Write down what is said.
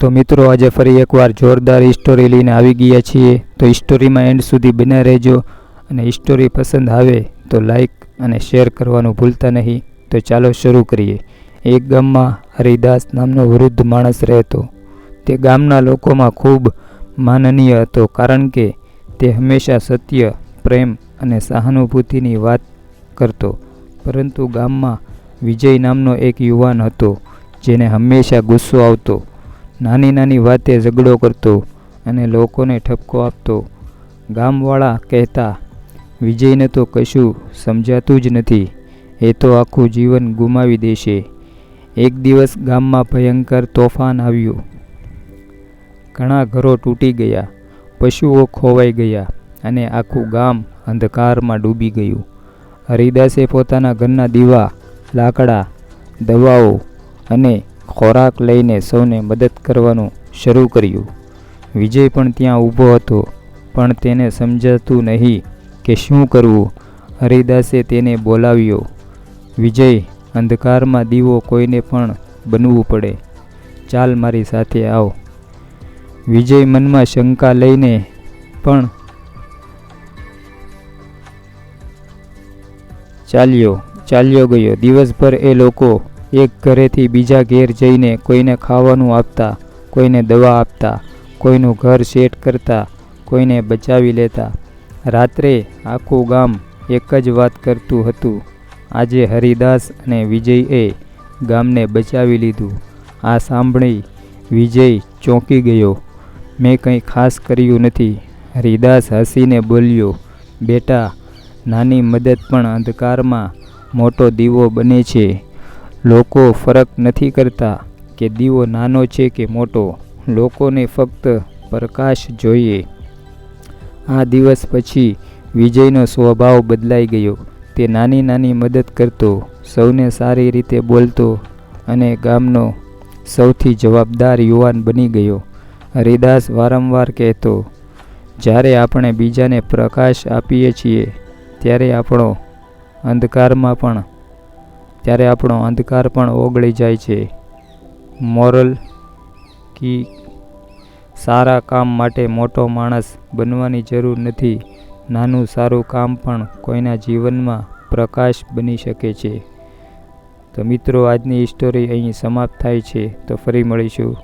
તો મિત્રો, આજે ફરી એકવાર જોરદાર સ્ટોરી લઈને આવી ગયા છીએ. તો સ્ટોરીમાં એન્ડ સુધી બન્યા રહેજો અને સ્ટોરી પસંદ આવે તો લાઈક અને શેર કરવાનું ભૂલતા નહીં. તો ચાલો શરૂ કરીએ. એક ગામમાં હરિદાસ નામનો વૃદ્ધ માણસ રહેતો. તે ગામના લોકોમાં ખૂબ માનનીય હતો કારણ કે તે હંમેશા સત્ય, પ્રેમ અને સહાનુભૂતિની વાત કરતો. પરંતુ ગામમાં વિજય નામનો એક યુવાન હતો, જેને હંમેશા ગુસ્સો આવતો. નાની નાની વાતે ઝઘડો કરતો અને લોકોને ઠપકો આપતો. ગામવાળા કહેતા, વિજયને તો કશું સમજાતું જ નથી. એ તો આખું જીવન ગુમાવી દેશે. એક દિવસ ગામમાં ભયંકર તોફાન આવ્યું. ઘણા ઘરો તૂટી ગયા, પશુઓ ખોવાઈ ગયા અને આખું ગામ અંધકારમાં ડૂબી ગયું. હરિદાસે પોતાના ઘરના દીવા, લાકડા, દવાઓ અને ખોરાક લઈને સૌને મદદ કરવાનું શરૂ કર્યું. વિજય પણ ત્યાં ઊભો હતો, પણ તેને સમજાતું નહીં કે શું કરવું. હરિદાસે તેને બોલાવ્યો, વિજય, અંધકારમાં દીવો કોઈને પણ બનવું પડે. ચાલ મારી સાથે આવો. વિજય મનમાં શંકા લઈને પણ ચાલ્યો ચાલ્યો ગયો. દિવસભર એ લોકો એક ઘરેથી બીજા ઘેર જઈને કોઈને ખાવાનું આપતા, કોઈને દવા આપતા, કોઈનું ઘર સેટ કરતા, કોઈને બચાવી લેતા. રાત્રે આખું ગામ એક જ વાત કરતું હતું. આજે હરિદાસ અને વિજયએ ગામને બચાવી લીધું. આ સાંભળી વિજય ચોંકી ગયો. મેં કંઈ ખાસ કર્યું નથી. હરિદાસ હસીને બોલ્યો, બેટા, નાની મદદ પણ અંધકારમાં મોટો દીવો બને છે. લોકો ફરક નથી કરતા કે દીવો નાનો છે કે મોટો, લોકોને ફક્ત પ્રકાશ જોઈએ. આ દિવસ પછી વિજયનો સ્વભાવ બદલાઈ ગયો. તે નાની નાની મદદ કરતો, સૌને સારી રીતે બોલતો અને ગામનો સૌથી જવાબદાર યુવાન બની ગયો. હરિદાસ વારંવાર કહેતો, જ્યારે આપણે બીજાને પ્રકાશ આપીએ છીએ, ત્યારે આપણો અંધકારમાં પણ ત્યારે આપણો અંધકાર પણ ઓગળી જાય છે. મોરલ કી સારા કામ માટે મોટો માણસ બનવાની જરૂર નથી. નાનું સારું કામ પણ કોઈના જીવનમાં પ્રકાશ બની શકે છે. તો મિત્રો, આજની સ્ટોરી અહીં સમાપ્ત થાય છે. તો ફરી મળીશું.